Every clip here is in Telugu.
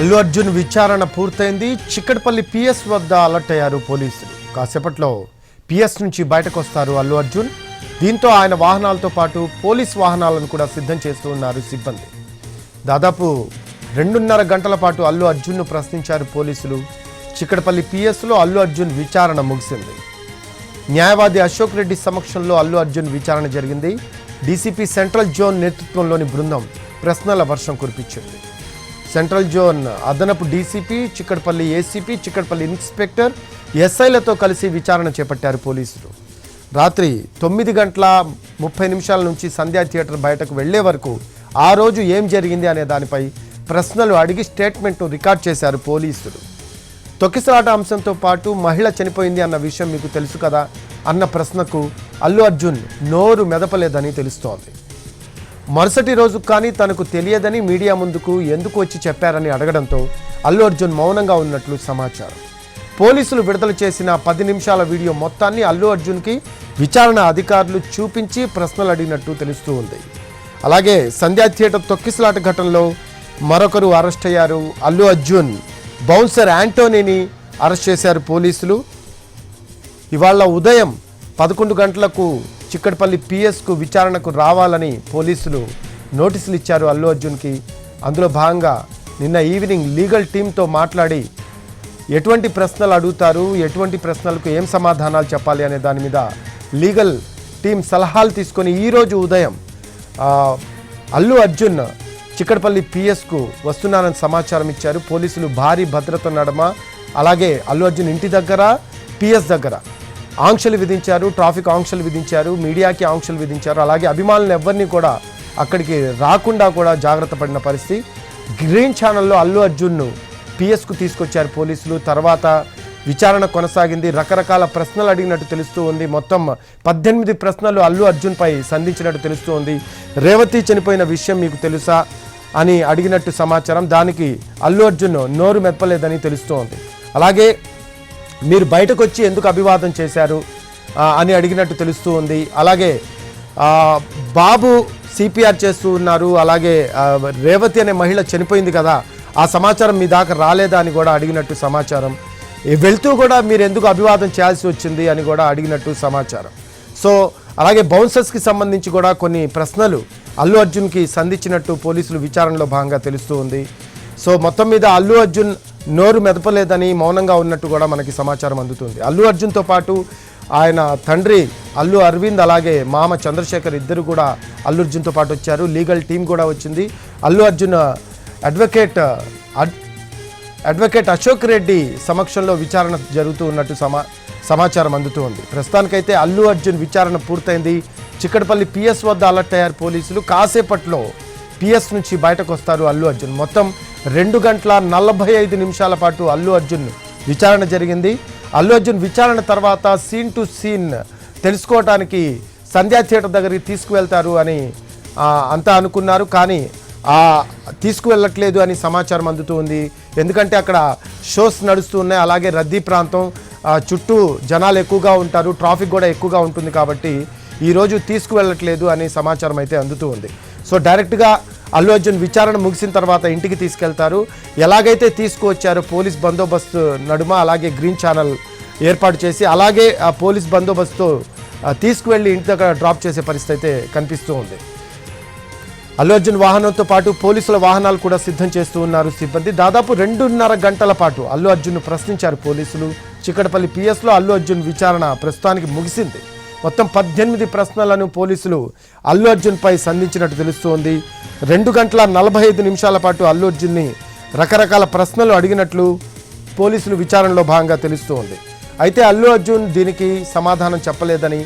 అల్లు అర్జున్ విచారణ పూర్తయింది. చిక్కడపల్లి పిఎస్ వద్ద అలర్ట్ అయ్యారు పోలీసులు. కాసేపట్లో పిఎస్ నుంచి బయటకు వస్తారు అల్లు అర్జున్. దీంతో ఆయన వాహనాలతో పాటు పోలీస్ వాహనాలను కూడా సిద్ధం చేస్తూ ఉన్నారు సిబ్బంది. దాదాపు రెండున్నర గంటల పాటు అల్లు అర్జున్ను ప్రశ్నించారు పోలీసులు. చిక్కడపల్లి పిఎస్లో అల్లు అర్జున్ విచారణ ముగిసింది. న్యాయవాది అశోక్ రెడ్డి సమక్షంలో అల్లు అర్జున్ విచారణ జరిగింది. డీసీపీ సెంట్రల్ జోన్ నేతృత్వంలోని బృందం ప్రశ్నల వర్షం కురిపించింది. సెంట్రల్ జోన్ అదనపు DCP Chikkadpally ACP Chikkadpally inspector ఎస్ఐలతో కలిసి విచారణ చేపట్టారు పోలీసులు. రాత్రి తొమ్మిది గంటల ముప్పై నిమిషాల నుంచి సంధ్యా థియేటర్ బయటకు వెళ్ళే వరకు ఆ రోజు ఏం జరిగింది అనే దానిపై ప్రశ్నలు అడిగి స్టేట్మెంట్ను రికార్డ్ చేశారు పోలీసులు. తొక్కిసలాట అంశంతో పాటు మహిళ చనిపోయింది అన్న విషయం మీకు తెలుసు కదా అన్న ప్రశ్నకు అల్లు అర్జున్ నోరు మెదపలేదని తెలుస్తోంది. మరుసటి రోజు కానీ తనకు తెలియదని మీడియా ముందుకు ఎందుకు వచ్చి చెప్పారని అడగడంతో అల్లు అర్జున్ మౌనంగా ఉన్నట్లు సమాచారం. పోలీసులు విడుదల చేసిన పది నిమిషాల వీడియో మొత్తాన్ని అల్లు అర్జున్కి విచారణ అధికారులు చూపించి ప్రశ్నలు అడిగినట్టు తెలుస్తూ ఉంది. అలాగే సంధ్యా థియేటర్ తొక్కిసలాట ఘటనలో మరొకరు అరెస్ట్ అయ్యారు. అల్లు అర్జున్ బౌన్సర్ యాంటోనీని అరెస్ట్ చేశారు పోలీసులు. ఇవాళ ఉదయం పదకొండు గంటలకు చిక్కడపల్లి పిఎస్కు విచారణకు రావాలని పోలీసులు నోటీసులు ఇచ్చారు అల్లు అర్జున్కి. అందులో భాగంగా నిన్న ఈవినింగ్ లీగల్ టీంతో మాట్లాడి ఎటువంటి ప్రశ్నలు అడుగుతారు ఎటువంటి ప్రశ్నలకు ఏం సమాధానాలు చెప్పాలి అనే దాని మీద లీగల్ టీం సలహాలు తీసుకొని ఈరోజు ఉదయం అల్లు అర్జున్ చిక్కడపల్లి పిఎస్కు వస్తున్నానని సమాచారం ఇచ్చారు. పోలీసులు భారీ భద్రత నడమ అలాగే అల్లు అర్జున్ ఇంటి దగ్గర పిఎస్ దగ్గర. ఆంక్షలు విధించారు ట్రాఫిక్ ఆంక్షలు విధించారు మీడియాకి ఆంక్షలు విధించారు. అలాగే అభిమానులు ఎవరిని కూడా అక్కడికి రాకుండా కూడా జాగ్రత్త పడిన పరిస్థితి. గ్రీన్ ఛానల్లో అల్లు అర్జున్ను పిఎస్కు తీసుకొచ్చారు పోలీసులు. తర్వాత విచారణ కొనసాగింది. రకరకాల ప్రశ్నలు అడిగినట్టు తెలుస్తూ ఉంది. మొత్తం పద్దెనిమిది ప్రశ్నలు అల్లు అర్జున్పై సంధించినట్టు తెలుస్తూ ఉంది. రేవతి చనిపోయిన విషయం మీకు తెలుసా అని అడిగినట్టు సమాచారం. దానికి అల్లు అర్జున్ నోరు మెప్పలేదని తెలుస్తూ ఉంది. అలాగే మీరు బయటకు వచ్చి ఎందుకు అభివాదం చేశారు అని అడిగినట్టు తెలుస్తూ ఉంది. అలాగే బాబు సిపిఆర్ చేస్తూ ఉన్నారు. అలాగే రేవతి అనే మహిళ చనిపోయింది కదా ఆ సమాచారం మీ దాకా రాలేదా అని కూడా అడిగినట్టు సమాచారం. వెళ్తూ కూడా మీరు ఎందుకు అభివాదం చేయాల్సి వచ్చింది అని కూడా అడిగినట్టు సమాచారం. సో అలాగే బౌన్సర్స్కి సంబంధించి కూడా కొన్ని ప్రశ్నలు అల్లు అర్జున్కి సంధించినట్టు పోలీసులు విచారణలో భాగంగా తెలుస్తూ ఉంది. సో మొత్తం మీద అల్లు అర్జున్ నోరు మెదపలేదని మౌనంగా ఉన్నట్టు కూడా మనకి సమాచారం అందుతుంది. అల్లు అర్జున్తో పాటు ఆయన తండ్రి అల్లు అరవింద్ అలాగే మామ చంద్రశేఖర్ ఇద్దరు కూడా అల్లు అర్జున్తో పాటు వచ్చారు. లీగల్ టీం కూడా వచ్చింది. Allu Arjun advocate ad advocate Ashok Reddy సమక్షంలో విచారణ జరుగుతూ ఉన్నట్టు సమా సమాచారం అందుతూ ఉంది. ప్రస్తుతానికైతే అల్లు అర్జున్ విచారణ పూర్తయింది. చిక్కడపల్లి పిఎస్ వద్ద అలర్ట్ అయ్యారు పోలీసులు. కాసేపట్లో పిఎస్ నుంచి బయటకు వస్తారు అల్లు అర్జున్. మొత్తం రెండు గంటల నలభై ఐదు నిమిషాల పాటు అల్లు అర్జున్ విచారణ జరిగింది. అల్లు అర్జున్ విచారణ తర్వాత సీన్ టు సీన్ తెలుసుకోవటానికి సంధ్యా థియేటర్ దగ్గరికి తీసుకువెళ్తారు అని అంతా అనుకున్నారు. కానీ ఆ తీసుకువెళ్ళట్లేదు అని సమాచారం అందుతూ ఉంది. ఎందుకంటే అక్కడ షోస్ నడుస్తూ ఉన్నాయి. అలాగే రద్దీ ప్రాంతం చుట్టూ జనాలు ఎక్కువగా ఉంటారు. ట్రాఫిక్ కూడా ఎక్కువగా ఉంటుంది కాబట్టి ఈరోజు తీసుకువెళ్ళట్లేదు అని సమాచారం అయితే అందుతూ ఉంది. సో డైరెక్ట్గా అల్లు అర్జున్ విచారణ ముగిసిన తర్వాత ఇంటికి తీసుకెళ్తారు. ఎలాగైతే తీసుకువచ్చారో పోలీస్ బందోబస్తు నడుమ అలాగే గ్రీన్ ఛానల్ ఏర్పాటు చేసి అలాగే ఆ పోలీస్ బందోబస్తు తీసుకువెళ్ళి ఇంటి దగ్గర డ్రాప్ చేసే పరిస్థితి అయితే కనిపిస్తూ ఉంది. అల్లు అర్జున్ వాహనంతో పాటు పోలీసుల వాహనాలు కూడా సిద్ధం చేస్తూ ఉన్నారు సిబ్బంది. దాదాపు రెండున్నర గంటల పాటు అల్లు అర్జున్ను ప్రశ్నించారు పోలీసులు. చిక్కడపల్లి పిఎస్లో అల్లు అర్జున్ విచారణ ప్రస్తుతానికి ముగిసింది. మొత్తం పద్దెనిమిది ప్రశ్నలను పోలీసులు అల్లు అర్జున్పై సంధించినట్టు తెలుస్తోంది. రెండు గంటల నలభై ఐదు నిమిషాల పాటు అల్లు అర్జున్ని రకరకాల ప్రశ్నలు అడిగినట్లు పోలీసులు విచారణలో భాగంగా తెలుస్తోంది. అయితే అల్లు అర్జున్ దీనికి సమాధానం చెప్పలేదని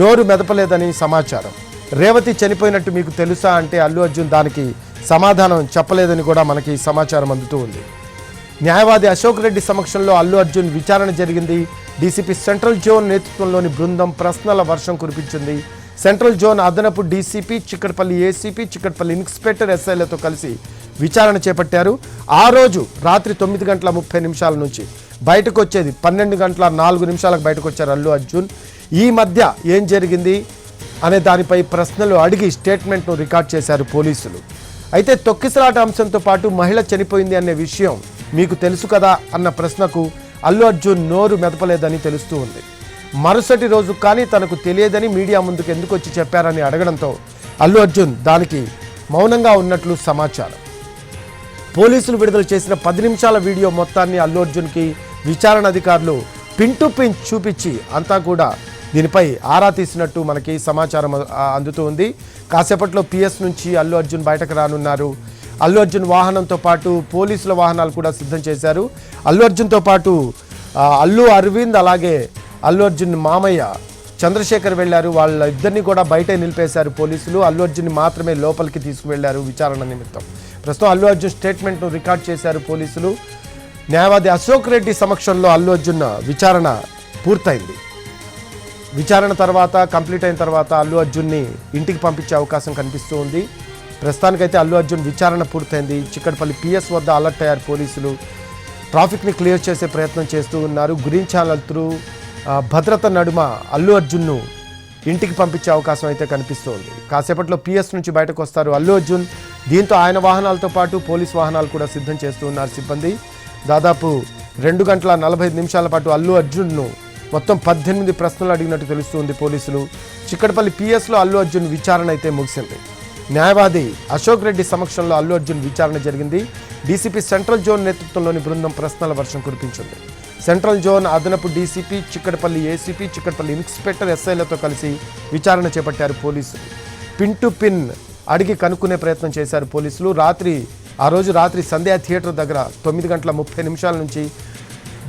నోరు మెదపలేదని సమాచారం. రేవతి చనిపోయినట్టు మీకు తెలుసా అంటే అల్లు అర్జున్ దానికి సమాధానం చెప్పలేదని కూడా మనకి సమాచారం అందుతూ ఉంది. న్యాయవాది అశోక్ రెడ్డి సమక్షంలో అల్లు అర్జున్ విచారణ జరిగింది. డీసీపీ సెంట్రల్ జోన్ నేతృత్వంలోని బృందం ప్రశ్నల వర్షం కురిపించింది. సెంట్రల్ జోన్ అదనపు DCP Chikkadpally ACP Chikkadpally inspector ఎస్ఐలతో కలిసి విచారణ చేపట్టారు. ఆ రోజు రాత్రి తొమ్మిది గంటల ముప్పై నిమిషాల నుంచి బయటకు వచ్చేది పన్నెండు గంటల నాలుగు నిమిషాలకు బయటకు వచ్చారు అల్లు అర్జున్. ఈ మధ్య ఏం జరిగింది అనే దానిపై ప్రశ్నలు అడిగి స్టేట్మెంట్ను రికార్డ్ చేశారు పోలీసులు. అయితే తొక్కిసలాట అంశంతో పాటు మహిళ చనిపోయింది అనే విషయం మీకు తెలుసు కదా అన్న ప్రశ్నకు అల్లు అర్జున్ నోరు మెదపలేదని తెలుస్తూ ఉంది. మరుసటి రోజు కానీ తనకు తెలియదని మీడియా ముందుకు ఎందుకు వచ్చి చెప్పారని అడగడంతో అల్లు అర్జున్ దానికి మౌనంగా ఉన్నట్లు సమాచారం. పోలీసులు విడుదల చేసిన పది నిమిషాల వీడియో మొత్తాన్ని అల్లు అర్జున్కి విచారణ అధికారులు పిన్ టు పిన్ చూపించి అంతా కూడా దీనిపై ఆరా తీసినట్టు మనకి సమాచారం అందుతూ ఉంది. కాసేపట్లో పిఎస్ నుంచి అల్లు అర్జున్ బయటకు రానున్నారు అల్లు అర్జున్ వాహనంతో పాటు పోలీసుల వాహనాలు కూడా సిద్ధం చేశారు. అల్లు అర్జున్తో పాటు అల్లు అరవింద్ అలాగే అల్లు అర్జున్ మామయ్య చంద్రశేఖర్ వెళ్ళారు వాళ్ళ ఇద్దరిని కూడా బయటే నిలిపేశారు పోలీసులు. అల్లు అర్జున్ మాత్రమే లోపలికి తీసుకువెళ్ళారు విచారణ నిమిత్తం. ప్రస్తుతం అల్లు అర్జున్ స్టేట్మెంట్ను రికార్డ్ చేశారు పోలీసులు. న్యాయవాది అశోక్ రెడ్డి సమక్షంలో అల్లు అర్జున్ విచారణ పూర్తయింది. విచారణ తర్వాత కంప్లీట్ అయిన తర్వాత అల్లు అర్జున్ని ఇంటికి పంపించే అవకాశం కనిపిస్తూ ఉంది. ప్రస్తుతానికైతే అల్లు అర్జున్ విచారణ పూర్తయింది. చిక్కడపల్లి పిఎస్ వద్ద అలర్ట్ అయ్యారు పోలీసులు. ట్రాఫిక్ని క్లియర్ చేసే ప్రయత్నం చేస్తూ ఉన్నారు. గ్రీన్ ఛానల్ త్రూ భద్రత నడుమ అల్లు అర్జున్ను ఇంటికి పంపించే అవకాశం అయితే కనిపిస్తోంది. కాసేపట్లో పిఎస్ నుంచి బయటకు వస్తారు అల్లు అర్జున్. దీంతో ఆయన వాహనాలతో పాటు పోలీస్ వాహనాలు కూడా సిద్ధం చేస్తూ ఉన్నారు సిబ్బంది. దాదాపు రెండు గంటల నలభై నిమిషాల పాటు అల్లు అర్జున్ను మొత్తం పద్దెనిమిది ప్రశ్నలు అడిగినట్టు తెలుస్తుంది పోలీసులు. చిక్కడపల్లి పిఎస్లో అల్లు అర్జున్ విచారణ అయితే ముగిసింది. న్యాయవాది అశోక్ రెడ్డి సమక్షంలో అల్లు అర్జున్ విచారణ జరిగింది. డీసీపీ సెంట్రల్ జోన్ నేతృత్వంలోని బృందం ప్రశ్నల వర్షం కురిపించింది. సెంట్రల్ జోన్ అదనపు DCP Chikkadpally ACP Chikkadpally inspector ఎస్ఐలతో కలిసి విచారణ చేపట్టారు పోలీసులు. పిన్ టు పిన్ అడిగి కనుక్కునే ప్రయత్నం చేశారు పోలీసులు. రాత్రి ఆ రోజు రాత్రి సంధ్యా థియేటర్ దగ్గర తొమ్మిది గంటల ముప్పై నిమిషాల నుంచి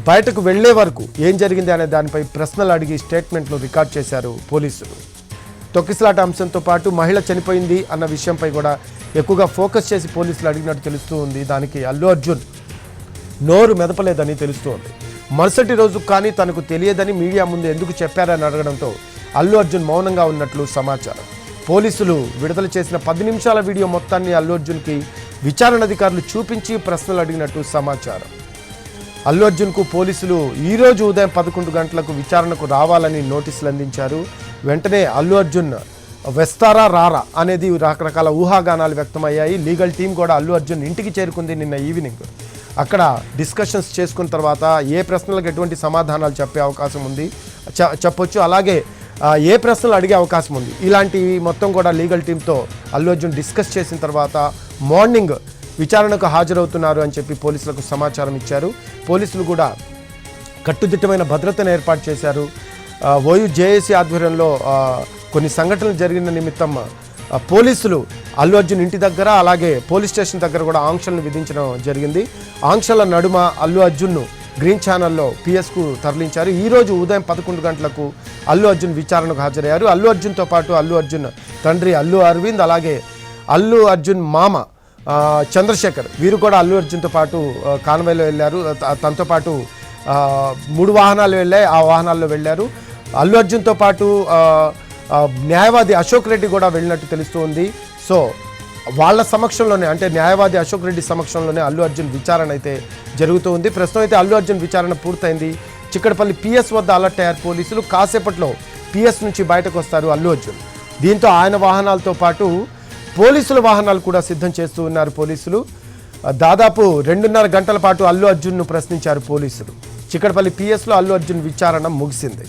బయటకు వెళ్ళే వరకు ఏం జరిగింది అనే దానిపై ప్రశ్నలు అడిగి స్టేట్మెంట్లు రికార్డ్ చేశారు పోలీసులు. తొక్కిసలాట అంశంతో పాటు మహిళ చనిపోయింది అన్న విషయంపై కూడా ఎక్కువగా ఫోకస్ చేసి పోలీసులు అడిగినట్టు తెలుస్తూ ఉంది. దానికి అల్లు అర్జున్ నోరు మెదపలేదని తెలుస్తోంది మరుసటి రోజు కానీ తనకు తెలియదని మీడియా ముందు ఎందుకు చెప్పారని అడగడంతో అల్లు అర్జున్ మౌనంగా ఉన్నట్లు సమాచారం. పోలీసులు విడుదల చేసిన పది నిమిషాల వీడియో మొత్తాన్ని అల్లు అర్జున్కి విచారణ అధికారులు చూపించి ప్రశ్నలు అడిగినట్టు సమాచారం. అల్లు అర్జున్కు పోలీసులు ఈ రోజు ఉదయం పదకొండు గంటలకు విచారణకు రావాలని నోటీసులు అందించారు. వెంటనే అల్లు అర్జున్ వెస్తారా రారా అనేది రకరకాల ఊహాగానాలు వ్యక్తమయ్యాయి. లీగల్ టీం కూడా అల్లు అర్జున్ ఇంటికి చేరుకుంది నిన్న ఈవినింగ్. అక్కడ డిస్కషన్స్ చేసుకున్న తర్వాత ఏ ప్రశ్నలకు ఎటువంటి సమాధానాలు చెప్పే అవకాశం ఉంది? చెప్పొచ్చు. అలాగే ఏ ప్రశ్నలు అడిగే అవకాశం ఉంది? ఇలాంటివి మొత్తం కూడా లీగల్ టీంతో అల్లు అర్జున్ డిస్కస్ చేసిన తర్వాత మార్నింగ్ విచారణకు హాజరవుతున్నారు అని చెప్పి పోలీసులకు సమాచారం ఇచ్చారు. పోలీసులు కూడా కట్టుదిట్టమైన భద్రతను ఏర్పాటు చేశారు. ఓయూ జేఏసీ ఆధ్వర్యంలో కొన్ని సంఘటనలు జరిగిన నిమిత్తం పోలీసులు అల్లు అర్జున్ ఇంటి దగ్గర అలాగే పోలీస్ స్టేషన్ దగ్గర కూడా ఆంక్షలను విధించడం జరిగింది. ఆంక్షల నడుమ అల్లు అర్జున్ను గ్రీన్ ఛానల్లో పిఎస్కు తరలించారు. ఈరోజు ఉదయం పదకొండు గంటలకు అల్లు అర్జున్ విచారణకు హాజరయ్యారు. అల్లు అర్జున్తో పాటు అల్లు అర్జున్ తండ్రి అల్లు అరవింద్ అలాగే అల్లు అర్జున్ మామ చంద్రశేఖర్ వీరు కూడా అల్లు అర్జున్తో పాటు ఆ, కాన్వాయ్లో వెళ్ళారు. తనతో పాటు మూడు వాహనాలు వెళ్ళాయి ఆ వాహనాల్లో వెళ్ళారు. అల్లు అర్జున్తో పాటు న్యాయవాది అశోక్ రెడ్డి కూడా వెళ్ళినట్టు తెలుస్తుంది సో వాళ్ళ సమక్షంలోనే అంటే న్యాయవాది అశోక్ రెడ్డి సమక్షంలోనే అల్లు అర్జున్ విచారణ అయితే జరుగుతూ ఉంది. ప్రస్తుతం అయితే అల్లు అర్జున్ విచారణ పూర్తయింది. చిక్కడపల్లి పిఎస్ వద్ద అలర్ట్ అయ్యారు పోలీసులు. కాసేపట్లో పిఎస్ నుంచి బయటకు వస్తారు అల్లు అర్జున్. దీంతో ఆయన వాహనాలతో పాటు పోలీసుల వాహనాలు కూడా సిద్ధం చేస్తూ ఉన్నారు పోలీసులు. దాదాపు రెండున్నర గంటల పాటు అల్లు అర్జున్ను ప్రశ్నించారు పోలీసులు. చిక్కడపల్లి పిఎస్లో అల్లు అర్జున్ విచారణ ముగిసింది.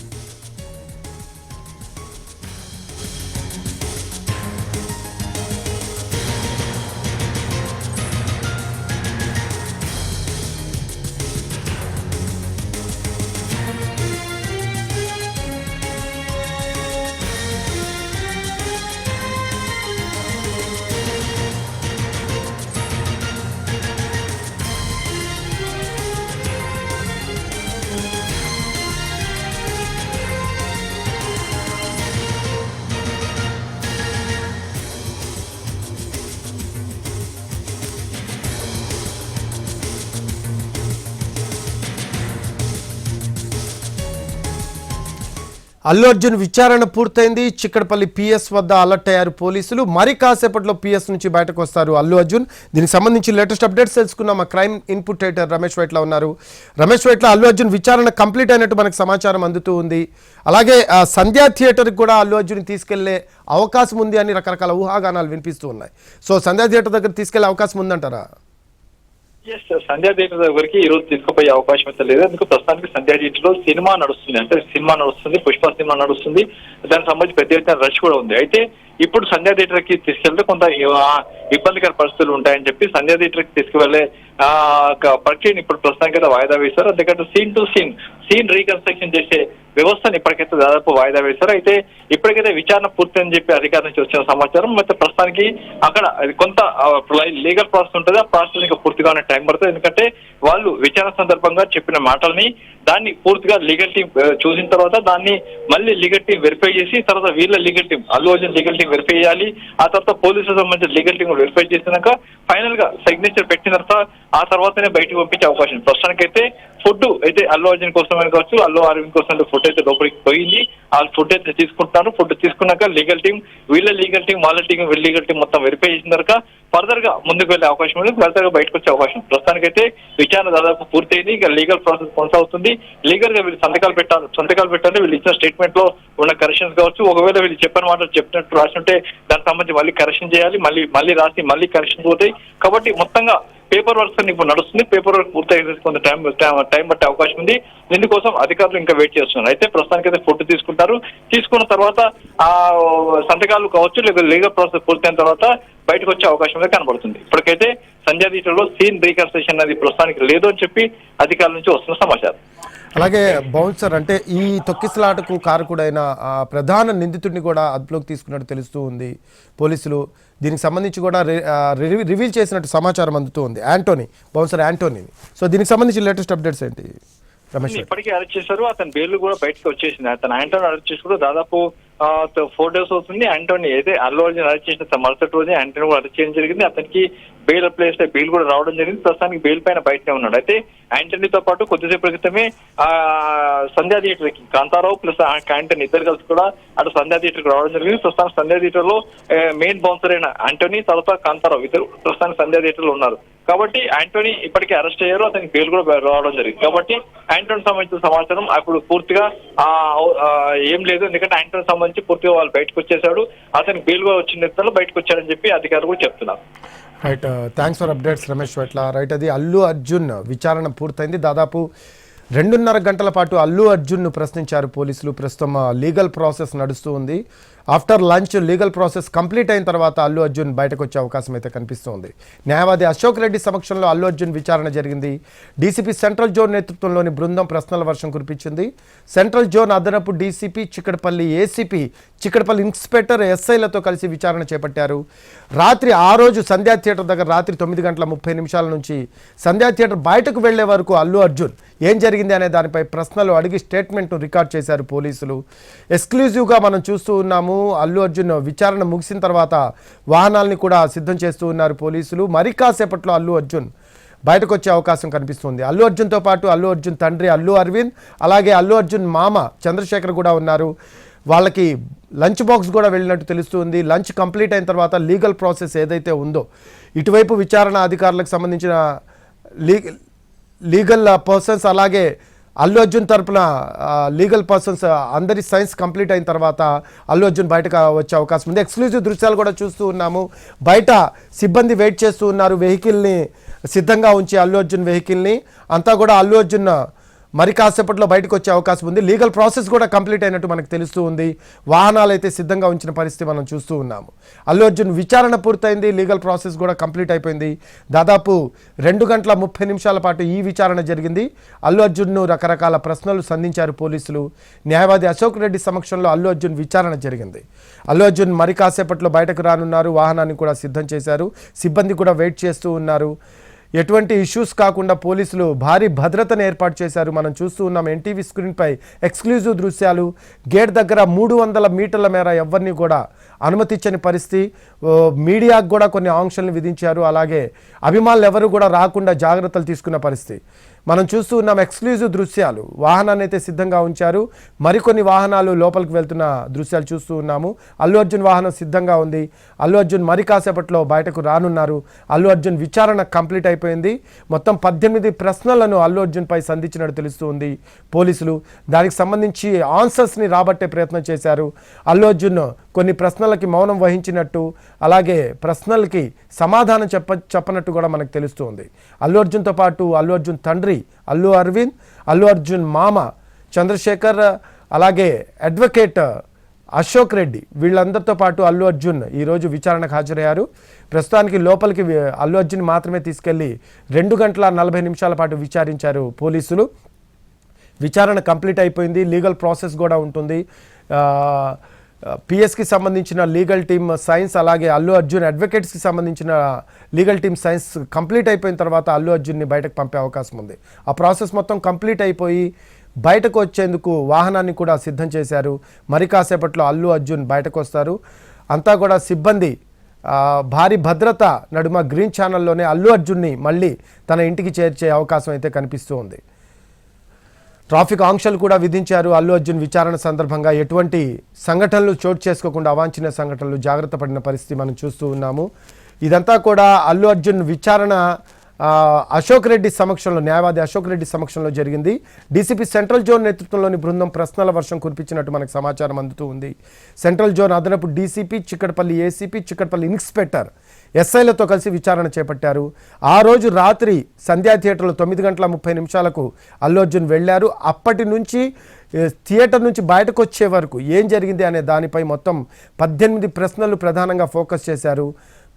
అల్లు అర్జున్ విచారణ పూర్తయింది. చిక్కడపల్లి పిఎస్ వద్ద అలర్ట్ అయ్యారు పోలీసులు. మరి కాసేపట్లో పిఎస్ నుంచి బయటకు వస్తారు అల్లు అర్జున్. దీనికి సంబంధించి లేటెస్ట్ అప్డేట్స్ తెలుసుకున్నాం మా crime input editor Ramesh Vaitla ఉన్నారు. రమేష్ వైట్ల అల్లు అర్జున్ విచారణ కంప్లీట్ అయినట్టు మనకు సమాచారం అందుతూ ఉంది. అలాగే ఆ, సంధ్యా థియేటర్కి కూడా అల్లు అర్జున్ తీసుకెళ్ళే అవకాశం ఉంది అని రకరకాల ఊహాగానాలు వినిపిస్తూ ఉన్నాయి. సో సంధ్యా థియేటర్ దగ్గర తీసుకెళ్ళే అవకాశం ఉందంటారా? ఎస్ సంధ్యా థియేటర్ దగ్గరికి ఈ రోజు తీసుకుపోయే అవకాశం అయితే లేదు. ఎందుకు? ప్రస్తుతానికి సంధ్యా లో సినిమా నడుస్తుంది. అంటే సినిమా నడుస్తుంది పుష్ప సినిమా నడుస్తుంది. దానికి సంబంధించి పెద్ద ఎత్తున రష్ కూడా ఉంది. అయితే ఇప్పుడు సంధ్యా థియేటర్కి తీసుకెళ్తే కొంత ఇబ్బందికర పరిస్థితులు ఉంటాయని చెప్పి సంధ్యా థియేటర్కి తీసుకువెళ్ళే ఆ, ఒక ప్రక్రియను ఇప్పుడు ప్రస్తుతానికి అయితే వాయిదా వేశారు. అంతేకాదు scene to scene scene reconstruction చేసే వ్యవస్థను ఇప్పటికైతే దాదాపు వాయిదా వేశారు. అయితే ఇప్పటికైతే విచారణ పూర్తని చెప్పి అధికారి నుంచి వచ్చిన సమాచారం. అయితే ప్రస్తుతానికి అక్కడ కొంత లీగల్ ప్రాసెస్ ఉంటుంది. ఆ ప్రాసెస్ ఇంకా పూర్తిగా టైం పడుతుంది. ఎందుకంటే వాళ్ళు విచారణ సందర్భంగా చెప్పిన మాటల్ని దాన్ని పూర్తిగా లీగల్ టీం చూసిన తర్వాత దాన్ని మళ్ళీ లీగల్ టీం వెరిఫై చేసి తర్వాత వీళ్ళ legal team Allu Arjun legal team verify చేయాలి. ఆ తర్వాత పోలీసులకు సంబంధించిన లీగల్ టీం వెరిఫై చేసినాక ఫైనల్గా సిగ్నేచర్ పెట్టిన తర్వాత ఆ తర్వాతనే బయటకు పంపించే అవకాశం ప్రస్తుతానికైతే ఫుడ్ అయితే అల్లు అర్జున్ కోసం అని కావచ్చు అల్లు అరవింద్ కోసం ఫుడ్ అయితే లోపలికి పోయింది. ఆ ఫుడ్ అయితే తీసుకుంటున్నారు. ఫుడ్ తీసుకున్నాక లీగల్ టీం వీళ్ళ లీగల్ టీం వాళ్ళ టీం వీళ్ళ లీగల్ టీం మొత్తం వెరిఫై చేసిన తర్వాత ఫర్దర్గా ముందుకు వెళ్ళే అవకాశం ఉంది. ఫర్దర్గా బయటకు వచ్చే అవకాశం ప్రస్తుతానికైతే విచారణ దాదాపు పూర్తయింది. ఇక లీగల్ ప్రాసెస్ కొనసాగుతుంది. లీగల్గా వీళ్ళు సంతకాలు పెట్టాలి సంతకాలు పెట్టాలి వీళ్ళు ఇచ్చిన స్టేట్మెంట్లో ఉన్న కరెక్షన్స్ కావచ్చు ఒకవేళ వీళ్ళు చెప్పిన మాట చెప్పినట్టు రాసింటే దానికి సంబంధించి మళ్ళీ కరెక్షన్ చేయాలి మళ్ళీ మళ్ళీ రాసి మళ్ళీ కరెక్షన్ పోతాయి. కాబట్టి మొత్తంగా పేపర్ వర్క్స్ అని ఇప్పుడు నడుస్తుంది. పేపర్ వర్క్ పూర్తయ్యే కొంత టైం టైం పట్టే అవకాశం ఉంది. దీనికోసం అధికారులు ఇంకా వెయిట్ చేస్తున్నారు. అయితే ప్రస్తుతానికి అయితే ఫోటో తీసుకుంటారు. తీసుకున్న తర్వాత ఆ సంతకాలు కావచ్చు లేదా లీగల్ ప్రాసెస్ పూర్తయిన తర్వాత బయటకు వచ్చే అవకాశం అయితే కనబడుతుంది. ఇప్పటికైతే సంజయ్ దీటలో సీన్ రీకన్స్ట్రక్షన్ అనేది ప్రస్తుతానికి లేదు అని చెప్పి అధికారుల నుంచి వస్తున్న సమాచారం. అలాగే బౌన్సర్ అంటే ఈ తొక్కిసలాటకు కారకుడైన ప్రధాన నిందితుడిని కూడా అదుపులోకి తీసుకున్నట్టు తెలుస్తూ ఉంది పోలీసులు. దీనికి సంబంధించి కూడా రివీల్ చేసినట్టు సమాచారం అందుతూ ఉంది. యాంటోనీ బౌన్సర్ యాంటోనీ సో దీనికి సంబంధించి లేటెస్ట్ అప్డేట్స్ ఏంటి? ఇప్పటికే అరెస్ట్ చేశారు. అతని బెయిల్ కూడా బయటకు వచ్చేసింది అతను యాంటోని అరెస్ట్ చేసి కూడా దాదాపు ఫోర్ డేస్ అవుతుంది. యాంటోని అయితే అల్లు అర్జున్ అరెస్ట్ చేసిన మరుసటి రోజే యాంటోని కూడా అరెస్ట్ చేయడం జరిగింది. అతనికి బెయిల్ అప్లై చేస్తే బెయిల్ కూడా రావడం జరిగింది. ప్రస్తుతానికి బెయిల్ పైన బయటనే ఉన్నాడు. అయితే యాంటనీతో పాటు కొద్దిసేపు క్రితమే ఆ సంధ్యా థియేటర్కి కాంతారావు ప్లస్ యాంటనీ ఇద్దరు కలిసి కూడా అటు సంధ్యా థియేటర్కి రావడం జరిగింది. ప్రస్తుతానికి సంధ్యా థియేటర్లో మెయిన్ బౌన్సర్ అయిన యాంటనీ తర్వాత కాంతారావు ఇద్దరు ప్రస్తుతానికి సంధ్యా థియేటర్లో ఉన్నారు. కాబట్టి యాంటోనీ ఇప్పటికే అరెస్ట్ అయ్యారు అతనికి బెయిల్ కూడా రావడం జరిగింది. కాబట్టి యాంటోనీ సంబంధించిన సమాచారం అప్పుడు పూర్తిగా ఆ, ఏం లేదు. ఎందుకంటే యాంటోనీ సంబంధించి పూర్తిగా వాళ్ళు బయటకు వచ్చేసాడు అతనికి బెయిల్ కూడా వచ్చిన నేతలు బయటకు వచ్చారని చెప్పి అధికారులు కూడా చెప్తున్నారు. Right thanks for updates Ramesh Vetla right అది అల్లు అర్జున్ విచారణ పూర్తయింది. దాదాపు రెండున్నర గంటల పాటు అల్లు అర్జున్ను ప్రశ్నించారు పోలీసులు. ప్రస్తుతం లీగల్ ప్రాసెస్ నడుస్తూ ఉంది. After lunch legal process complete అయిన తర్వాత అల్లు అర్జున్ బయటకు వచ్చే అవకాశం అయితే కనిపిస్తోంది. న్యాయవాది అశోక్ రెడ్డి సమక్షంలో అల్లు అర్జున్ విచారణ జరిగింది. డీసీపీ సెంట్రల్ జోన్ నేతృత్వంలోని బృందం ప్రశ్నల వర్షం కురిపించింది. సెంట్రల్ జోన్ అదనపు DCP Chikkadpally ACP Chikkadpally inspector ఎస్ఐలతో కలిసి విచారణ చేపట్టారు. రాత్రి ఆ రోజు సంధ్యా థియేటర్ దగ్గర రాత్రి తొమ్మిది గంటల ముప్పై నిమిషాల నుంచి సంధ్యా థియేటర్ బయటకు వెళ్ళే వరకు అల్లు అర్జున్ ఏం జరిగింది అనే దానిపై ప్రశ్నలు అడిగి స్టేట్మెంట్ను రికార్డ్ చేశారు పోలీసులు. ఎక్స్క్లూజివ్గా మనం చూస్తూ ఉన్నాము. అల్లు అర్జున్ విచారణ ముగిసిన తర్వాత వాహనాల్ని కూడా సిద్ధం చేస్తూ ఉన్నారు పోలీసులు. మరి కాసేపట్లో అల్లు అర్జున్ బయటకు వచ్చే అవకాశం కనిపిస్తుంది. అల్లు అర్జున్తో పాటు అల్లు అర్జున్ తండ్రి అల్లు అరవింద్ అలాగే అల్లు అర్జున్ మామ చంద్రశేఖర్ కూడా ఉన్నారు. వాళ్ళకి లంచ్ బాక్స్ కూడా వెళ్ళినట్టు తెలుస్తుంది. లంచ్ కంప్లీట్ అయిన తర్వాత లీగల్ ప్రాసెస్ ఏదైతే ఉందో ఇటువైపు విచారణ అధికారులకు సంబంధించిన లీగల్ లీగల్ పర్సన్స్ uh, అలాగే అల్లు అర్జున్ తరపున uh, లీగల్ పర్సన్స్ uh, అందరి సైన్స్ కంప్లీట్ అయిన తర్వాత అల్లు అర్జున్ బయటకు వచ్చే అవకాశం ఉంది. ఎక్స్క్లూజివ్ దృశ్యాలు కూడా చూస్తూ ఉన్నాము. బయట సిబ్బంది వెయిట్ చేస్తూ ఉన్నారు. వెహికల్ని సిద్ధంగా ఉంచి అల్లు అర్జున్ వెహికల్ని అంతా కూడా అల్లు అర్జున్ మరి కాసేపట్లో బయటకు వచ్చే అవకాశం ఉంది. లీగల్ ప్రాసెస్ కూడా కంప్లీట్ అయినట్టు మనకు తెలుస్తూ ఉంది. వాహనాలు అయితే సిద్ధంగా ఉంచిన పరిస్థితి మనం చూస్తూ ఉన్నాము. అల్లు అర్జున్ విచారణ పూర్తయింది. లీగల్ ప్రాసెస్ కూడా కంప్లీట్ అయిపోయింది. దాదాపు రెండు గంటల ముప్పై నిమిషాల పాటు ఈ విచారణ జరిగింది. అల్లు అర్జున్ను రకరకాల ప్రశ్నలు సంధించారు పోలీసులు. న్యాయవాది అశోక్ రెడ్డి సమక్షంలో అల్లు అర్జున్ విచారణ జరిగింది. అల్లు అర్జున్ మరి కాసేపట్లో బయటకు రానున్నారు. వాహనాన్ని కూడా సిద్ధం చేశారు. సిబ్బంది కూడా వెయిట్ చేస్తూ ఉన్నారు. ఎటువంటి ఇష్యూస్ కాకుండా పోలీసులు భారీ భద్రతను ఏర్పాటు చేశారు. మనం చూస్తూ ఉన్నాం ఎన్టీవీ స్క్రీన్పై ఎక్స్క్లూజివ్ దృశ్యాలు. గేట్ దగ్గర మూడు వందల మీటర్ల మేర ఎవరిని కూడా అనుమతించని పరిస్థితి. మీడియాకు కూడా కొన్ని ఆంక్షలను విధించారు. అలాగే అభిమానులు ఎవరు కూడా రాకుండా జాగ్రత్తలు తీసుకున్న పరిస్థితి. మనం చూస్తూ ఉన్నాం ఎక్స్క్లూజివ్ దృశ్యాలు. వాహనాన్ని అయితే సిద్ధంగా ఉంచారు. మరికొన్ని వాహనాలు లోపలికి వెళ్తున్న దృశ్యాలు చూస్తూ ఉన్నాము. అల్లు అర్జున్ వాహనం సిద్ధంగా ఉంది. అల్లు అర్జున్ మరి కాసేపట్లో బయటకు రానున్నారు. అల్లు అర్జున్ విచారణ కంప్లీట్ అయిపోయింది. మొత్తం పద్దెనిమిది ప్రశ్నలను అల్లు అర్జున్పై సంధించినట్టు తెలుస్తూ ఉంది పోలీసులు. దానికి సంబంధించి ఆన్సర్స్ని రాబట్టే ప్రయత్నం చేశారు. అల్లు అర్జున్ కొన్ని ప్రశ్నలకి మౌనం వహించినట్టు అలాగే ప్రశ్నలకి సమాధానం చెప్ప చెప్పనట్టు కూడా మనకు తెలుస్తుంది. అల్లు అర్జున్తో పాటు అల్లు అర్జున్ తండ్రి అల్లు అరవింద్ అల్లు అర్జున్ మామ చంద్రశేఖర్ అలాగే అడ్వకేట్ అశోక్ రెడ్డి వీళ్ళందరితో పాటు అల్లు అర్జున్ ఈరోజు విచారణకు హాజరయ్యారు. ప్రస్తుతానికి లోపలికి అల్లు అర్జున్ మాత్రమే తీసుకెళ్ళి రెండు గంటల నలభై నిమిషాల పాటు విచారించారు పోలీసులు. విచారణ కంప్లీట్ అయిపోయింది లీగల్ ప్రాసెస్ కూడా ఉంటుంది. పిఎస్కి సంబంధించిన లీగల్ టీమ్ సైన్స్ అలాగే అల్లు అర్జున్ అడ్వకేట్స్కి సంబంధించిన లీగల్ టీమ్ సైన్స్ కంప్లీట్ అయిపోయిన తర్వాత అల్లు అర్జున్ని బయటకు పంపే అవకాశం ఉంది. ఆ ప్రాసెస్ మొత్తం కంప్లీట్ అయిపోయి బయటకు వచ్చేందుకు వాహనాన్ని కూడా సిద్ధం చేశారు. మరి కాసేపట్లో అల్లు అర్జున్ బయటకు వస్తారు. అంతా కూడా సిబ్బంది భారీ భద్రత నడుమ గ్రీన్ ఛానల్లోనే అల్లు అర్జున్ని మళ్ళీ తన ఇంటికి చేర్చే అవకాశం అయితే కనిపిస్తూ ఉంది. ట్రాఫిక్ ఆంక్షలు కూడా విధించారు. అల్లు అర్జున్ విచారణ సందర్భంగా ఎటువంటి సంఘటనలు చోటు చేసుకోకుండా అవాంఛనీయ సంఘటనలు జాగ్రత్త పడిన పరిస్థితి మనం చూస్తూ ఉన్నాము. ఇదంతా కూడా అల్లు అర్జున్ విచారణ అశోక్ రెడ్డి సమక్షంలో న్యాయవాది అశోక్ రెడ్డి సమక్షంలో జరిగింది. డీసీపీ సెంట్రల్ జోన్ నేతృత్వంలోని బృందం ప్రశ్నల వర్షం కురిపించినట్టు మనకు సమాచారం అందుతూ ఉంది. సెంట్రల్ జోన్ అదనపు DCP Chikkadpally ACP Chikkadpally inspector ఎస్ఐలతో కలిసి విచారణ చేపట్టారు. ఆ రోజు రాత్రి సంధ్యా థియేటర్లో తొమ్మిది గంటల ముప్పై నిమిషాలకు అల్లు అర్జున్ వెళ్ళారు. అప్పటి నుంచి థియేటర్ నుంచి బయటకు వచ్చే వరకు ఏం జరిగింది అనే దానిపై మొత్తం పద్దెనిమిది ప్రశ్నలు ప్రధానంగా ఫోకస్ చేశారు.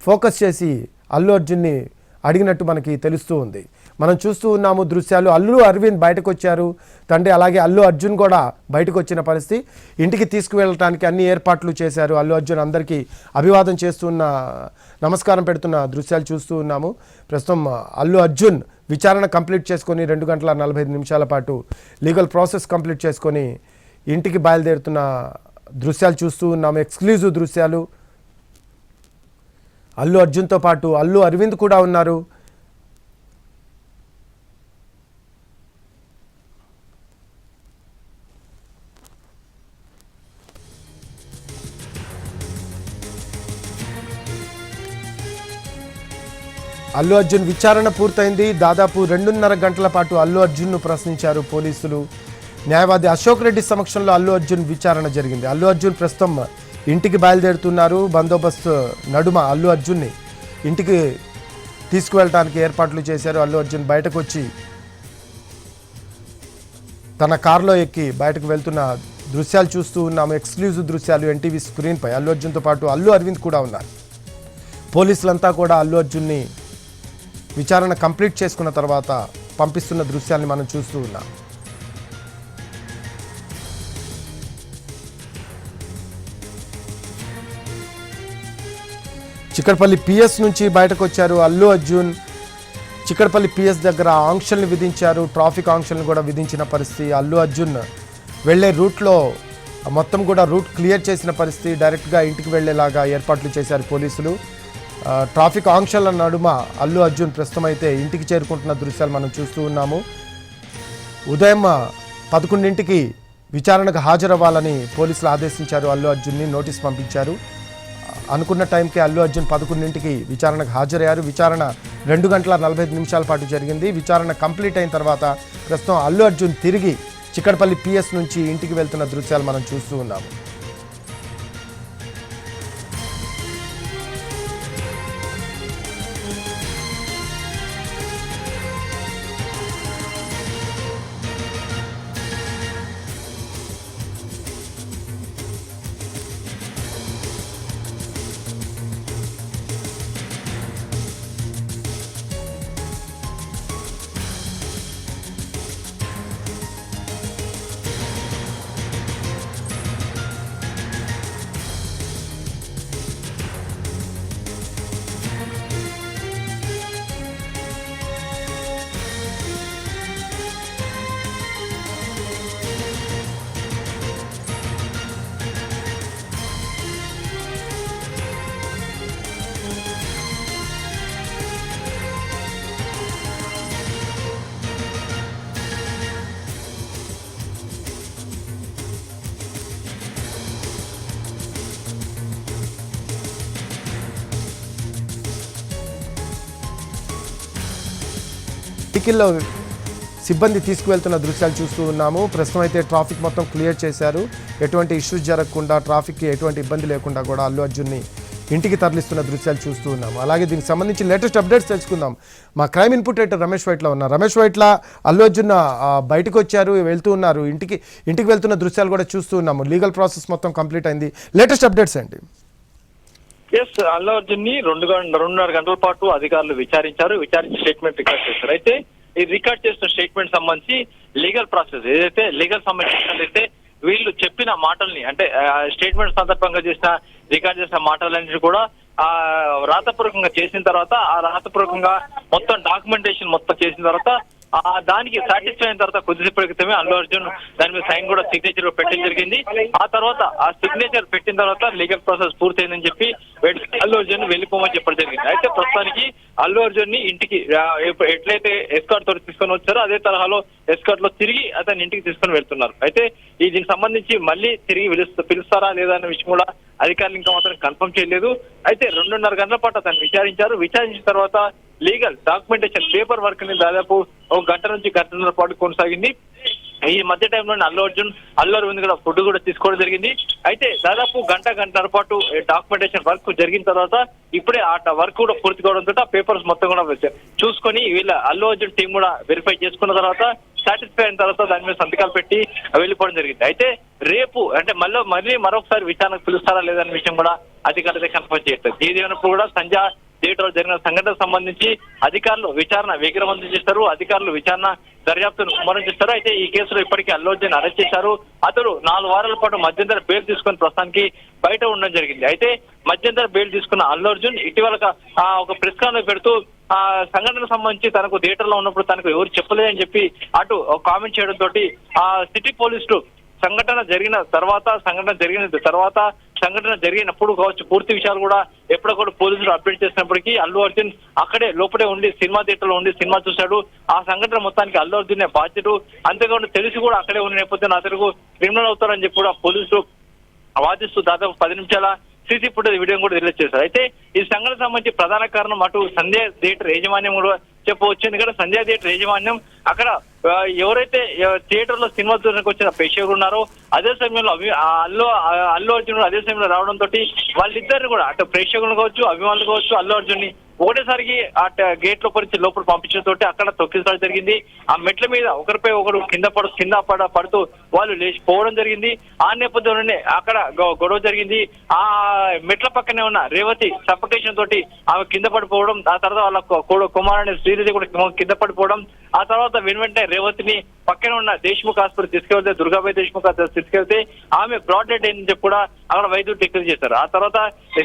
ఫోకస్ చేసి అల్లు అర్జున్ని అడిగినట్టు మనకి తెలుస్తూ ఉంది. మనం చూస్తూ ఉన్నాము దృశ్యాలు. అల్లు అరవింద్ బయటకు వచ్చారు తండ్రి అలాగే అల్లు అర్జున్ కూడా బయటకు వచ్చిన పరిస్థితి. ఇంటికి తీసుకువెళ్ళటానికి అన్ని ఏర్పాట్లు చేశారు. అల్లు అర్జున్ అందరికీ అభివాదం చేస్తున్న నమస్కారం పెడుతున్న దృశ్యాలు చూస్తూ ఉన్నాము. ప్రస్తుతం అల్లు అర్జున్ విచారణ కంప్లీట్ చేసుకొని రెండు గంటల నలభై నిమిషాల పాటు లీగల్ ప్రాసెస్ కంప్లీట్ చేసుకొని ఇంటికి బయలుదేరుతున్న దృశ్యాలు చూస్తూ ఉన్నాము. ఎక్స్క్లూజివ్ దృశ్యాలు అల్లు అర్జున్తో పాటు అల్లు అరవింద్ కూడా ఉన్నారు. అల్లు అర్జున్ విచారణ పూర్తయింది. దాదాపు రెండున్నర గంటల పాటు అల్లు అర్జున్ను ప్రశ్నించారు పోలీసులు. న్యాయవాది అశోక్ రెడ్డి సమక్షంలో అల్లు అర్జున్ విచారణ జరిగింది. అల్లు అర్జున్ ప్రస్తుతం ఇంటికి బయలుదేరుతున్నారు బందోబస్తు నడుమ అల్లు అర్జున్ని. ఇంటికి తీసుకువెళ్ళటానికి ఏర్పాట్లు చేశారు. అల్లు అర్జున్ బయటకు వచ్చి తన కారులో ఎక్కి బయటకు వెళ్తున్న దృశ్యాలు చూస్తూ ఉన్నాము. ఎక్స్క్లూజివ్ దృశ్యాలు ఎన్టీవీ స్క్రీన్పై. అల్లు అర్జున్తో పాటు అల్లు అరవింద్ కూడా ఉన్నారు. పోలీసులంతా కూడా అల్లు అర్జున్ని విచారణ కంప్లీట్ చేసుకున్న తర్వాత పంపిస్తున్న దృశ్యాన్ని మనం చూస్తూ ఉన్నాం. చిక్కడపల్లి పిఎస్ నుంచి బయటకు వచ్చారు అల్లు అర్జున్. చిక్కడపల్లి పిఎస్ దగ్గర ఆంక్షల్ని విధించారు ట్రాఫిక్ ఆంక్షల్ని కూడా విధించిన పరిస్థితి అల్లు అర్జున్. వెళ్ళే రూట్లో మొత్తం కూడా రూట్ క్లియర్ చేసిన పరిస్థితి డైరెక్ట్గా ఇంటికి వెళ్ళేలాగా ఏర్పాట్లు చేశారు పోలీసులు. ట్రాఫిక్ ఆంక్షల నడుమ అల్లు అర్జున్ ప్రస్తుతం అయితే ఇంటికి చేరుకుంటున్న దృశ్యాలు మనం చూస్తూ ఉన్నాము. ఉదయం పదకొండింటికి విచారణకు హాజరవ్వాలని పోలీసులు ఆదేశించారు అల్లు అర్జున్ని నోటీస్ పంపించారు. అనుకున్న టైంకి అల్లు అర్జున్ పదకొండింటికి విచారణకు హాజరయ్యారు. విచారణ రెండు గంటల నలభై ఐదు నిమిషాల పాటు జరిగింది. విచారణ కంప్లీట్ అయిన తర్వాత ప్రస్తుతం అల్లు అర్జున్ తిరిగి చిక్కడపల్లి పిఎస్ నుంచి ఇంటికి వెళ్తున్న దృశ్యాలు మనం చూస్తూ ఉన్నాము. వెహికల్లో సిబ్బంది తీసుకువెళ్తున్న దృశ్యాలు చూస్తూ ఉన్నాము. ప్రస్తుతం అయితే ట్రాఫిక్ మొత్తం క్లియర్ చేశారు. ఎటువంటి ఇష్యూస్ జరగకుండా ట్రాఫిక్కి ఎటువంటి ఇబ్బంది లేకుండా కూడా అల్లు అర్జున్ని ఇంటికి తరలిస్తున్న దృశ్యాలు చూస్తూ ఉన్నాము. అలాగే దీనికి సంబంధించి లేటెస్ట్ అప్డేట్స్ తెలుసుకుందాం. మా crime input editor Ramesh Vaitla ఉన్నారు. రమేష్ వైట్ల అల్లు అర్జున్ బయటకు వచ్చారు వెళ్తూ ఉన్నారు. ఇంటికి ఇంటికి వెళ్తున్న దృశ్యాలు కూడా చూస్తూ ఉన్నాము. లీగల్ ప్రాసెస్ మొత్తం కంప్లీట్ అయింది. లేటెస్ట్ అప్డేట్స్ ఏంటి? ఎస్ అల్లు అర్జున్ని రెండు రెండున్నర గంటల పాటు అధికారులు విచారించారు. విచారించి స్టేట్మెంట్ రికార్డ్ చేశారు. అయితే ఈ రికార్డ్ చేసిన స్టేట్మెంట్ సంబంధించి లీగల్ ప్రాసెస్ ఏదైతే లీగల్ సంబంధించినట్లయితే వీళ్ళు చెప్పిన మాటల్ని అంటే స్టేట్మెంట్ సందర్భంగా చేసిన రికార్డ్ చేసిన మాటలన్నిటి కూడా ఆ రాతపూర్వకంగా చేసిన తర్వాత ఆ రాతపూర్వకంగా మొత్తం డాక్యుమెంటేషన్ మొత్తం చేసిన తర్వాత ఆ దానికి సాటిస్ఫై అయిన తర్వాత కొద్దిసేపటి క్రితమే అల్లు అర్జున్ దాని మీద సైన్ కూడా సిగ్నేచర్ పెట్టడం జరిగింది. ఆ తర్వాత ఆ సిగ్నేచర్ పెట్టిన తర్వాత లీగల్ ప్రాసెస్ పూర్తయిందని చెప్పి అల్లు అర్జున్ వెళ్ళిపోమని చెప్పడం జరిగింది. అయితే ప్రస్తుతానికి అల్లు అర్జున్ని ఇంటికి ఎట్లయితే ఎస్కార్ట్ తోటి తీసుకొని వచ్చారో అదే తరహాలో ఎస్కార్ట్లో తిరిగి అతని ఇంటికి తీసుకొని వెళ్తున్నారు. అయితే ఈ దీనికి సంబంధించి మళ్ళీ తిరిగి పిలుస్తారా లేదా అనే విషయం కూడా అధికారులు ఇంకా మాత్రం కన్ఫర్మ్ చేయలేదు. అయితే రెండున్నర గంటల పాటు అతను విచారించారు. విచారించిన తర్వాత లీగల్ డాక్యుమెంటేషన్ పేపర్ వర్క్ని దాదాపు ఒక గంట నుంచి గంటన్నర పాటు కొనసాగింది. ఈ మధ్య టైంలోనే అల్లు అర్జున్ అల్లు అరవింద్ కూడా ఫుడ్ కూడా తీసుకోవడం జరిగింది. అయితే దాదాపు గంట గంటన్నర పాటు డాక్యుమెంటేషన్ వర్క్ జరిగిన తర్వాత ఇప్పుడే ఆ వర్క్ కూడా పూర్తి కావడంతో పేపర్స్ మొత్తం కూడా చూసుకొని వీళ్ళ అల్లు అర్జున్ టీం కూడా వెరిఫై చేసుకున్న తర్వాత సాటిస్ఫై అయిన తర్వాత దాని మీద సంతకాలు పెట్టి వెళ్ళిపోవడం జరిగింది. అయితే రేపు అంటే మళ్ళీ మళ్ళీ మరొకసారి విచారణకు పిలుస్తారా లేదనే విషయం కూడా అధికారులే కన్ఫర్మ్ చేస్తారు ఏది అయినప్పుడు కూడా సంజా థియేటర్ జరిగిన సంఘటనకు సంబంధించి అధికారులు విచారణ వేగవంతం చేస్తారు అధికారులు విచారణ దర్యాప్తును ముమ్మరం చేస్తారు అయితే ఈ కేసులో ఇప్పటికే అల్లు అర్జున్ అరెస్ట్ చేశారు. అతడు నాలుగు వారాల పాటు మధ్యంతర బెయిల్ తీసుకుని ప్రస్తుతానికి బయట ఉండడం జరిగింది. అయితే మధ్యంతర బెయిల్ తీసుకున్న అల్లు అర్జున్ ఇటీవల ఒక- ఒక ప్రెస్ కాన్ఫరెన్స్ పెడుతూ ఆ సంఘటనకు సంబంధించి తనకు థియేటర్లో ఉన్నప్పుడు తనకు ఎవరు చెప్పలేదని చెప్పి అటు కామెంట్ చేయడం తోటి ఆ సిటీ పోలీసులు సంఘటన జరిగిన తర్వాత సంఘటన జరిగిన తర్వాత సంఘటన జరిగినప్పుడు కావచ్చు పూర్తి విషయాలు కూడా ఎప్పుడో పోలీసులు అప్డేట్ చేసినప్పటికీ అల్లు అర్జున్ అక్కడే లోపలే ఉండి సినిమా థియేటర్లో ఉండి సినిమా చూశాడు. ఆ సంఘటన మొత్తానికి అల్లు అర్జున్ బాధ్యత అంతేకాకుండా తెలిసి కూడా అక్కడే ఉన్న నేపథ్యంలో అతను క్రిమినల్ అవుతారని చెప్పి కూడా పోలీసులు వాదిస్తూ దాదాపు పది నిమిషాల సీసీ ఫుటేజ్ వీడియో కూడా రిలీజ్ చేశారు. అయితే ఈ సంఘటన సంబంధించి ప్రధాన కారణం అటు సంధ్య థియేటర్ యాజమాన్యం కూడా చెప్పవచ్చు ఎందుకంటే సంధ్య థియేటర్ యాజమాన్యం. అక్కడ ఎవరైతే థియేటర్లో సినిమా చూడడానికి వచ్చిన ప్రేక్షకులు ఉన్నారో అదే సమయంలో అభి అల్లు అల్లు అర్జున్ అదే సమయంలో రావడం తోటి వాళ్ళిద్దరిని కూడా అటు ప్రేక్షకులు కావచ్చు అభిమానులు కావచ్చు అల్లు అర్జున్ని ఒకటేసారికి ఆ గేట్ లోపల నుంచి లోపల పంపించడం తోటి అక్కడ తొక్కించడం జరిగింది. ఆ మెట్ల మీద ఒకరిపై ఒకరు కింద పడు కింద పడ పడుతూ వాళ్ళు లేచిపోవడం జరిగింది. ఆ నేపథ్యంలోనే అక్కడ గొ- గొడవ జరిగింది. ఆ మెట్ల పక్కనే ఉన్న రేవతి సఫకేషన్ తోటి ఆమె కింద పడిపోవడం ఆ తర్వాత వాళ్ళ కుమారుని శ్రీదేవి కూడా కింద పడిపోవడం ఆ తర్వాత వెను వెంటనే రేవతిని పక్కన ఉన్న దేశ్ముఖ్ ఆసుపత్రి తీసుకెళ్తే దుర్గాబాయి దేశ్ముఖ్ ఆసుపత్రి తీసుకెళ్తే ఆమె బ్రాడ్ డెడ్ అయిందని చెప్పి కూడా అక్కడ వైద్యుడు డిక్లేర్ చేశారు ఆ తర్వాత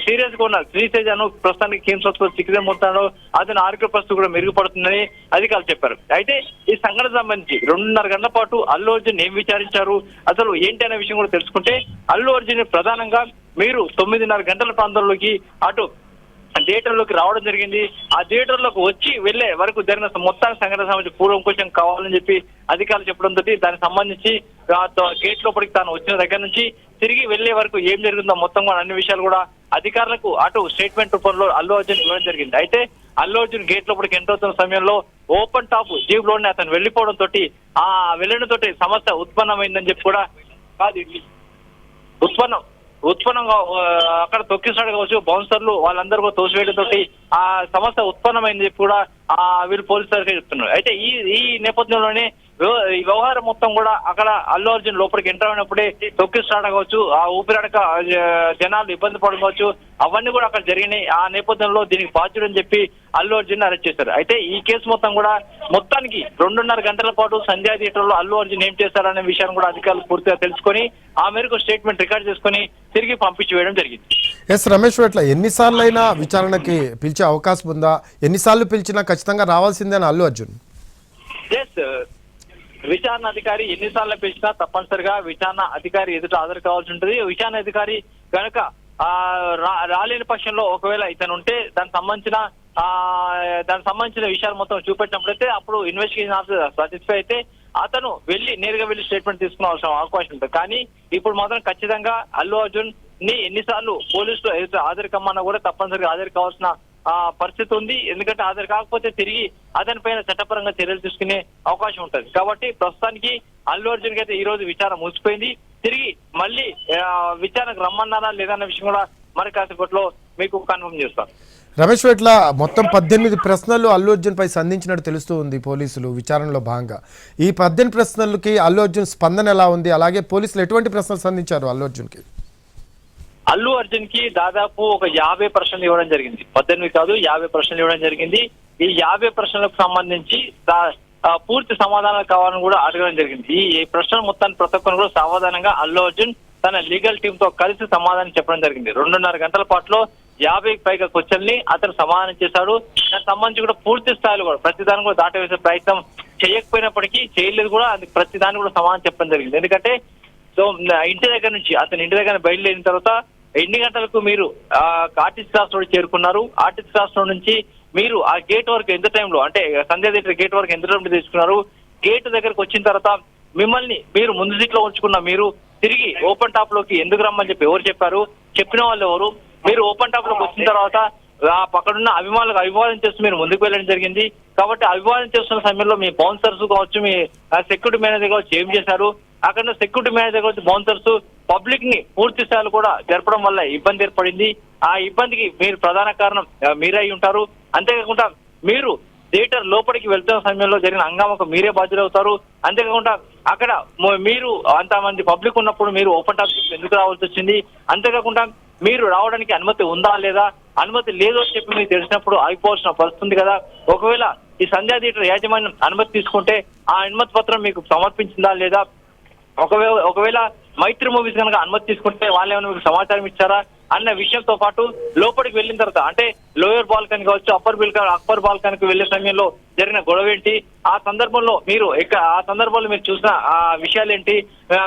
సీరియస్గా ఉన్న శ్రీతేజ్ అను ప్రస్తుతానికి కిమ్స్ హాస్పిటల్ చికిత్స పొందుతాడు అతని ఆరోగ్య పరిస్థితి కూడా మెరుగుపడుతుందని అధికారులు చెప్పారు. అయితే ఈ సంఘటన సంబంధించి రెండున్నర గంటల పాటు అల్లు అర్జున్ ఏం విచారించారు? అసలు ఏంటి అనే విషయం కూడా తెలుసుకుంటే అల్లు అర్జున్ ప్రధానంగా మీరు తొమ్మిదిన్నర గంటల ప్రాంతంలోకి అటు థియేటర్లోకి రావడం జరిగింది. ఆ థియేటర్లోకి వచ్చి వెళ్ళే వరకు జరిగిన మొత్తానికి సంఘటన సంబంధించి పూర్వం కావాలని చెప్పి అధికారులు చెప్పడం తోటి దానికి సంబంధించి గేట్ లోపలికి తాను వచ్చిన దగ్గర నుంచి తిరిగి వెళ్ళే వరకు ఏం జరుగుతుందో మొత్తం కూడా అన్ని విషయాలు కూడా అధికారులకు అటు స్టేట్మెంట్ రూపంలో అల్లు అర్జున్ ఇవ్వడం జరిగింది. అయితే అల్లు అర్జున్ గేట్ లోపలికి ఎంటర్ అవుతున్న సమయంలో ఓపెన్ టాప్ జీప్లోనే అతను వెళ్ళిపోవడం తోటి ఆ వెళ్ళడం తోటి సమస్య ఉత్పన్నమైందని చెప్పి కూడా కాదు ఉత్పన్నం. ఉత్పన్నంగా అక్కడ తొక్కిస్తాడు కావచ్చు బౌన్సర్లు వాళ్ళందరూ కూడా తోసివేయడం తోటి ఆ సమస్య ఉత్పన్నమైంది కూడా ఆ వీళ్ళు పోలీసులకే చెప్తున్నారు. అయితే ఈ ఈ నేపథ్యంలోనే ఈ వ్యవహారం మొత్తం కూడా అక్కడ అల్లు అర్జున్ లోపలికి ఎంటర్ అయినప్పుడే తొక్కిస్తాడు కావచ్చు ఆ ఊపిరాడక జనాలు ఇబ్బంది పడడం కావచ్చు అవన్నీ కూడా అక్కడ జరిగినాయి. ఆ నేపథ్యంలో దీనికి బాధ్యుడు అని చెప్పి అల్లు అర్జున్ అరెస్ట్ చేశారు. అయితే ఈ కేసు మొత్తం కూడా మొత్తానికి రెండున్నర గంటల పాటు సంధ్యా థియేటర్లో అల్లు అర్జున్ ఏం చేశారనే విషయాన్ని కూడా అధికారులు పూర్తిగా తెలుసుకొని ఆ మేరకు స్టేట్మెంట్ రికార్డ్ చేసుకొని తిరిగి పంపించి వేయడం జరిగింది. ఎస్ రమేష్ వెట్ల ఎన్నిసార్లు అయినా విచారణకి పిలిచే అవకాశం ఉందా? ఎన్నిసార్లు పిలిచినా ఖచ్చితంగా రావాల్సిందే అని అల్లు అర్జున్? ఎస్ విచారణ అధికారి ఎన్నిసార్లు పిలిచినా తప్పనిసరిగా విచారణ అధికారి ఎదుట హాజరు కావాల్సి ఉంటుంది. విచారణ అధికారి కనుక ఆ, రా- రాలేని పక్షంలో ఒకవేళ ఇతను ఉంటే దానికి సంబంధించిన ఆ దానికి సంబంధించిన విషయాలు మొత్తం చూపెట్టినప్పుడైతే అప్పుడు ఇన్వెస్టిగేషన్ ఆఫీసర్ సాటిస్ఫై అయితే అతను వెళ్ళి నేరుగా వెళ్ళి స్టేట్మెంట్ తీసుకునే అవకాశం ఉంటుంది. కానీ ఇప్పుడు మాత్రం ఖచ్చితంగా అల్లు అర్జున్ని ఎన్నిసార్లు పోలీసులు ఏదైతే హాజరు కమ్మన్నా కూడా తప్పనిసరిగా హాజరు కావాల్సిన పరిస్థితి ఉంది. ఎందుకంటే హాజరు కాకపోతే తిరిగి అతనిపైన చట్టపరంగా చర్యలు తీసుకునే అవకాశం ఉంటుంది. కాబట్టి ప్రస్తుతానికి అల్లు అర్జున్ అయితే ఈ రోజు విచారణ ముగిసిపోయింది తిరిగి మళ్ళీ విచారణకు రమ్మన్నారా లేదన్న విషయం కూడా మరి కాసేపట్లో మీకు కన్ఫర్మ్ చేస్తాను. రమేష్ వెట్ల మొత్తం పద్దెనిమిది ప్రశ్నలు అల్లు అర్జున్ పై సంధించినట్టు తెలుస్తూ ఉంది పోలీసులు విచారణలో భాగంగా. ఈ పద్దెనిమిది ప్రశ్నలకి అల్లు అర్జున్ స్పందన ఎలా ఉంది? అలాగే పోలీసులు ఎటువంటి ప్రశ్నలు సంధించారు అల్లు అర్జున్కి? అల్లు అర్జున్కి దాదాపు ఒక యాభై ప్రశ్నలు ఇవ్వడం జరిగింది. పద్దెనిమిది కాదు యాభై ప్రశ్నలు ఇవ్వడం జరిగింది. ఈ యాభై ప్రశ్నలకు సంబంధించి పూర్తి సమాధానాలు కావాలని కూడా అడగడం జరిగింది. ఈ ఈ ప్రశ్నలు మొత్తాన్ని ప్రతి ఒక్కరు కూడా సమాధానంగా అల్లు అర్జున్ తన లీగల్ టీమ్తో కలిసి సమాధానం చెప్పడం జరిగింది. రెండున్నర గంటల పాటులో యాభైకి పైగా క్వశ్చన్ని అతను సమాధానం చేశాడు. దానికి సంబంధించి కూడా పూర్తి స్థాయిలో కూడా ప్రతిదాన్ని కూడా దాటవేసే ప్రయత్నం చేయకపోయినప్పటికీ చేయలేదు కూడా. అది ప్రతి దాన్ని కూడా సమాధానం చెప్పడం జరిగింది. ఎందుకంటే సో ఇంటి దగ్గర నుంచి అతని ఇంటి దగ్గర బయలుదేరిన తర్వాత ఎన్ని గంటలకు మీరు ఆర్టిస్ట్ క్లాస్ రోడ్ చేరుకున్నారు? ఆర్టిస్ట్ క్లాస్ రోడ్ నుంచి మీరు ఆ గేట్ వరకు ఎంత టైంలో అంటే సంధ్య థియేటర్ గేట్ వరకు ఎంత టైంలో తీసుకున్నారు? గేట్ దగ్గరకు వచ్చిన తర్వాత మిమ్మల్ని మీరు ముందు సీట్లో ఉంచుకున్న మీరు తిరిగి ఓపెన్ టాప్లోకి ఎందుకు రమ్మని చెప్పి ఎవరు చెప్పారు? చెప్పిన వాళ్ళు ఎవరు? మీరు ఓపెన్ టాప్లోకి వచ్చిన తర్వాత ఆ పక్కనున్న అభిమానులకు అభివాదం చేస్తూ మీరు ముందుకు వెళ్ళడం జరిగింది. కాబట్టి అభివాదం చేస్తున్న సమయంలో మీ బౌన్సర్స్ కావచ్చు మీ సెక్యూరిటీ మేనేజర్ కావచ్చు ఏం చేశారు? అక్కడ సెక్యూరిటీ మేనేజర్ కావచ్చు బౌన్సర్స్ పబ్లిక్ని పూర్తి స్థాయిలో కూడా జరపడం వల్ల ఇబ్బంది ఏర్పడింది. ఆ ఇబ్బందికి మీరు ప్రధాన కారణం మీరై అయి ఉంటారు. అంతేకాకుండా మీరు థియేటర్ లోపలికి వెళ్తున్న సమయంలో జరిగిన హంగామకు మీరే బాధ్యులవుతారు. అంతేకాకుండా అక్కడ మీరు అంతమంది పబ్లిక్ ఉన్నప్పుడు మీరు ఓపెన్ టాప్ ఎందుకు రావాల్సి వచ్చింది? అంతేకాకుండా మీరు రావడానికి అనుమతి ఉందా లేదా? అనుమతి లేదో చెప్పి మీకు తెలిసినప్పుడు ఆగిపోవాల్సిన పరిస్థితి కదా. ఒకవేళ ఈ సంధ్యా థియేటర్ యాజమాన్యం అనుమతి తీసుకుంటే ఆ అనుమతి పత్రం మీకు సమర్పించిందా లేదా? ఒకవేళ ఒకవేళ మైత్రి మూవీస్ కనుక అనుమతి తీసుకుంటే వాళ్ళు ఏమైనా మీకు సమాచారం ఇచ్చారా అన్న విషయంతో పాటు లోపలికి వెళ్ళిన తర్వాత అంటే లోయర్ బాల్కన్ కావచ్చు అప్పర్ బిల్ అప్పర్ బాల్కన్కు వెళ్ళే సమయంలో జరిగిన గొడవ ఏంటి? ఆ సందర్భంలో మీరు ఎక్క ఆ సందర్భంలో మీరు చూసిన ఆ విషయాలు ఏంటి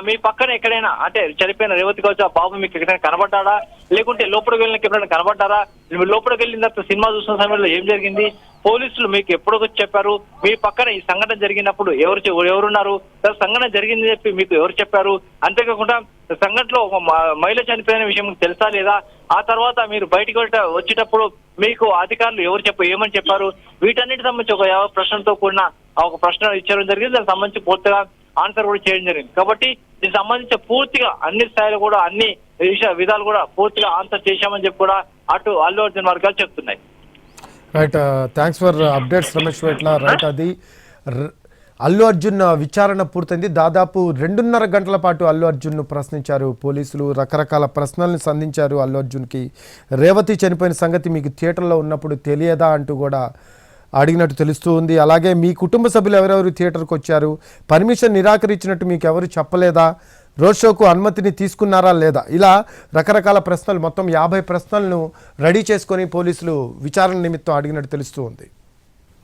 మీ పక్కన ఎక్కడైనా అంటే చనిపోయిన రేవతి కావచ్చు ఆ బాబు మీకు ఎక్కడైనా కనబడ్డాడా? లేకుంటే లోపలికి వెళ్ళిన ఎప్పుడైనా కనబడ్డారా? మీరు లోపలికి వెళ్ళిన తర్వాత సినిమా చూసిన సమయంలో ఏం జరిగింది? పోలీసులు మీకు ఎప్పుడు చెప్పారు. మీ పక్కన ఈ సంఘటన జరిగినప్పుడు ఎవరు చె- ఎవరున్నారు? సంఘటన జరిగింది చెప్పి మీకు ఎవరు చెప్పారు? అంతేకాకుండా సంఘటనలో ఒక మ- మహిళ చనిపోయిన విషయం తెలుసా లేదా? ఆ తర్వాత మీరు బయటకు వచ్చేటప్పుడు మీకు అధికారులు ఎవరు చెప్ప ఏమని చెప్పారు? వీటన్నిటి సంబంధించి ఒక యాభై ప్రశ్నలతో కూడిన ఒక ప్రశ్న ఇచ్చడం జరిగింది. దానికి సంబంధించి పూర్తిగా ఆన్సర్ కూడా చేయడం జరిగింది. కాబట్టి దీనికి సంబంధించి పూర్తిగా అన్ని స్థాయిలో కూడా అన్ని విషయ విధాలు కూడా పూర్తిగా ఆన్సర్ చేశామని చెప్పి కూడా అటు అల్లు అర్జున్ వర్గాలు చెప్తున్నాయి. Right thanks for updates Ramesh Vetla right అది అల్లు అర్జున్ uh, విచారణ పూర్తయింది. దాదాపు రెండున్నర గంటల పాటు అల్లు అర్జున్ను ప్రశ్నించారు పోలీసులు. రకరకాల ప్రశ్నల్ని సంధించారు అల్లు అర్జున్కి. రేవతి చనిపోయిన సంగతి మీకు థియేటర్లో ఉన్నప్పుడు తెలియదా అంటూ కూడా అడిగినట్టు తెలుస్తూ ఉంది. అలాగే మీ కుటుంబ సభ్యులు ఎవరెవరు థియేటర్కి వచ్చారు పర్మిషన్ నిరాకరించినట్టు మీకు ఎవరు చెప్పలేదా? రోడ్ షోకు అనుమతిని తీసుకున్నారా లేదా? ఇలా రకరకాల ప్రశ్నలు మొత్తం యాభై ప్రశ్నలను రెడీ చేసుకొని పోలీసులు విచారణ నిమిత్తం అడిగినట్టు తెలుస్తూ ఉంది.